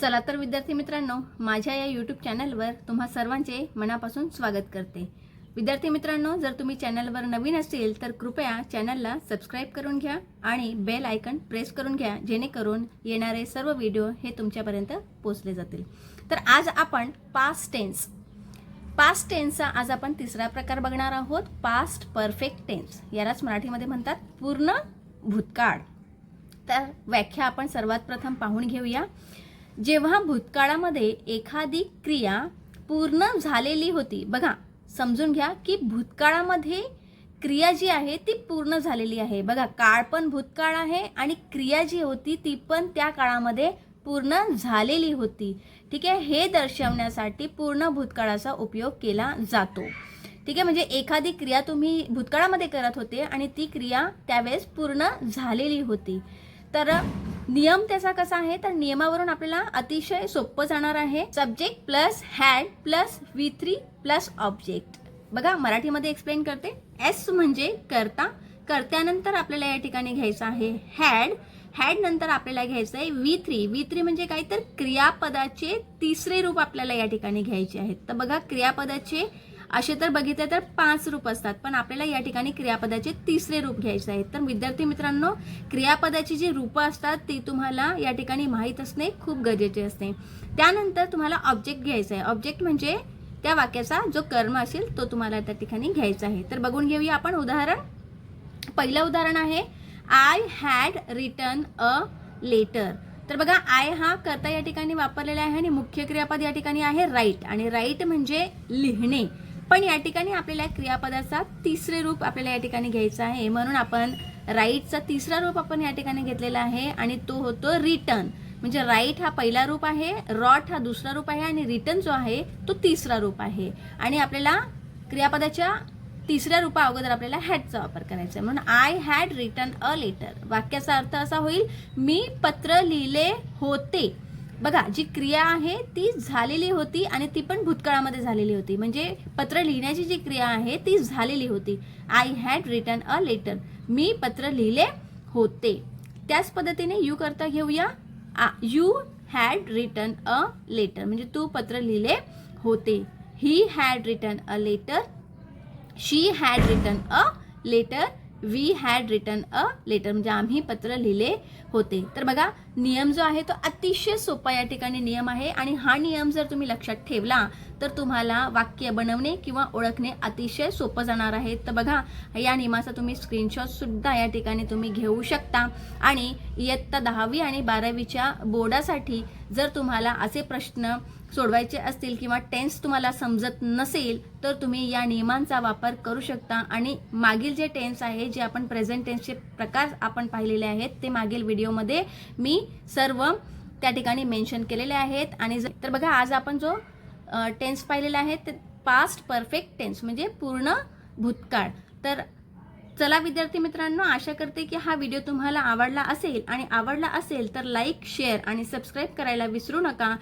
चला तर विद्यार्थी मित्रांनो माझ्या या यूट्यूब चॅनलवर तुम्हा सर्वांचे मनापासून स्वागत करते. विद्यार्थी मित्रांनो जर तुम्ही चॅनलवर नवीन असतील तर कृपया चॅनलला सबस्क्राईब करून घ्या आणि बेल आयकन प्रेस करून घ्या जेणेकरून येणारे सर्व व्हिडिओ हे तुमच्यापर्यंत पोचले जातील. तर आज आपण पास्ट टेन्स पास्ट टेन्सचा आज आपण तिसरा प्रकार बघणार आहोत पास्ट परफेक्ट टेन्स यालाच मराठीमध्ये म्हणतात पूर्ण भूतकाळ. तर व्याख्या आपण सर्वात प्रथम पाहून घेऊया. जेव्हा भूतकाळामध्ये एखादी क्रिया पूर्ण झालेली होती बघा समजून घ्या की भूतकाळामध्ये क्रिया जी आहे ती पूर्ण झालेली आहे. बघा काळ पण भूतकाळ आहे आणि क्रिया जी होती ती पण त्या काळामध्ये पूर्ण झालेली होती. ठीक आहे? हे दर्शवण्यासाठी पूर्ण भूतकाळाचा उपयोग केला जातो. ठीक आहे? म्हणजे एखादी क्रिया तुम्ही भूतकाळामध्ये करत होते आणि ती क्रिया त्यावेळेस पूर्ण झालेली होती. तर नियम त्याचा कसा आहे? तर नियमावरून आपल्याला अतिशय सोपं जाणार आहे. Subject plus had plus V three plus object बघा मराठीमध्ये एक्सप्लेन करते. एस म्हणजे करता. कर्त्यानंतर आपल्याला या ठिकाणी घ्यायचं आहे. हॅड हॅड नंतर आपल्याला घ्यायचं आहे व्ही थ्री व्ही थ्री म्हणजे काय? तर क्रियापदाचे तिसरे रूप आपल्याला या ठिकाणी घ्यायचे आहेत. तर बघा क्रियापदाचे असे तर बघितले तर पाच रूप असतात. पण आपल्याला या ठिकाणी क्रियापदाचे तिसरे रूप घ्यायचे आहेत. तर विद्यार्थी मित्रांनो क्रियापदाची जी रूपं असतात ती तुम्हाला या ठिकाणी माहीत असणे खूप गरजेचे असते. त्यानंतर तुम्हाला ऑब्जेक्ट घ्यायचा आहे. ऑब्जेक्ट म्हणजे त्या वाक्याचा जो कर्म असेल तो तुम्हाला त्या ठिकाणी घ्यायचा आहे. तर बघून घेऊया आपण उदाहरण. पहिलं उदाहरण आहे I had return a letter तर बघा आय हा करता या ठिकाणी वापरलेला आहे आणि मुख्य क्रियापद या ठिकाणी आहे राईट आणि राईट म्हणजे लिहिणे. पण या ठिकाणी आपल्याला क्रियापदाचा तिसरे रूप आपल्याला या ठिकाणी घ्यायचं आहे. म्हणून आपण राईटचा तिसरा रूप आपण या ठिकाणी घेतलेला आहे आणि तो होतो रिटर्न म्हणजे राईट हा पहिला रूप आहे रॉट हा दुसरा रूप आहे आणि रिटर्न जो आहे तो तिसरा रूप आहे. आणि आपल्याला क्रियापदाच्या तिसऱ्या रूपा अगोदर आपल्याला हॅडचा वापर करायचा आहे. म्हणून I had return a letter वाक्याचा अर्थ असा होईल मी पत्र लिहिले होते. बघा जी क्रिया आहे ती झालेली होती आणि ती पण भूतकाळामध्ये झालेली होती. म्हणजे पत्र लिहिण्याची जी क्रिया आहे ती झालेली होती. I had return a letter मी पत्र लिहिले होते. त्याच पद्धतीने यू करता घेऊया. You had return a letter म्हणजे तू पत्र लिहिले होते. He had return a letter she had return a letter we had return a letter म्हणजे आम्ही पत्र लिहिले होते. तर बघा नियम जो आहे तो अतिशय सोपा या ठिकाणी नियम आहे आणि हा नियम जर तुम्ही लक्षात ठेवला तर तुम्हाला वाक्य बनवणे किंवा ओळखणे अतिशय सोपं जाणार आहे. तर बघा या नियमाचा तुम्ही स्क्रीनशॉटसुद्धा या ठिकाणी तुम्ही घेऊ शकता. आणि इयत्ता दहावी आणि बारावीच्या बोर्डासाठी जर तुम्हाला असे प्रश्न सोडवायचे असतील किंवा टेन्स तुम्हाला समजत नसेल तर तुम्ही या नियमांचा वापर करू शकता. आणि मागील जे टेन्स आहे जे आपण प्रेझेंट टेन्सचे प्रकार आपण पाहिलेले आहेत ते मागील व्हिडिओमध्ये मी सर्व त्या ठिकाणी मेन्शन केलेले आहेत. आणि जर- तर बघा आज आपण जो टेन्स पाहिलेला आहे ते पास्ट परफेक्ट टेन्स म्हणजे पूर्ण भूतकाळ. तर चला विद्यार्थी मित्रांनो आशा करते की हा व्हिडिओ तुम्हाला आवडला असेल. आणि आवडला असेल तर लाईक शेअर आणि सबस्क्राईब करायला विसरू नका.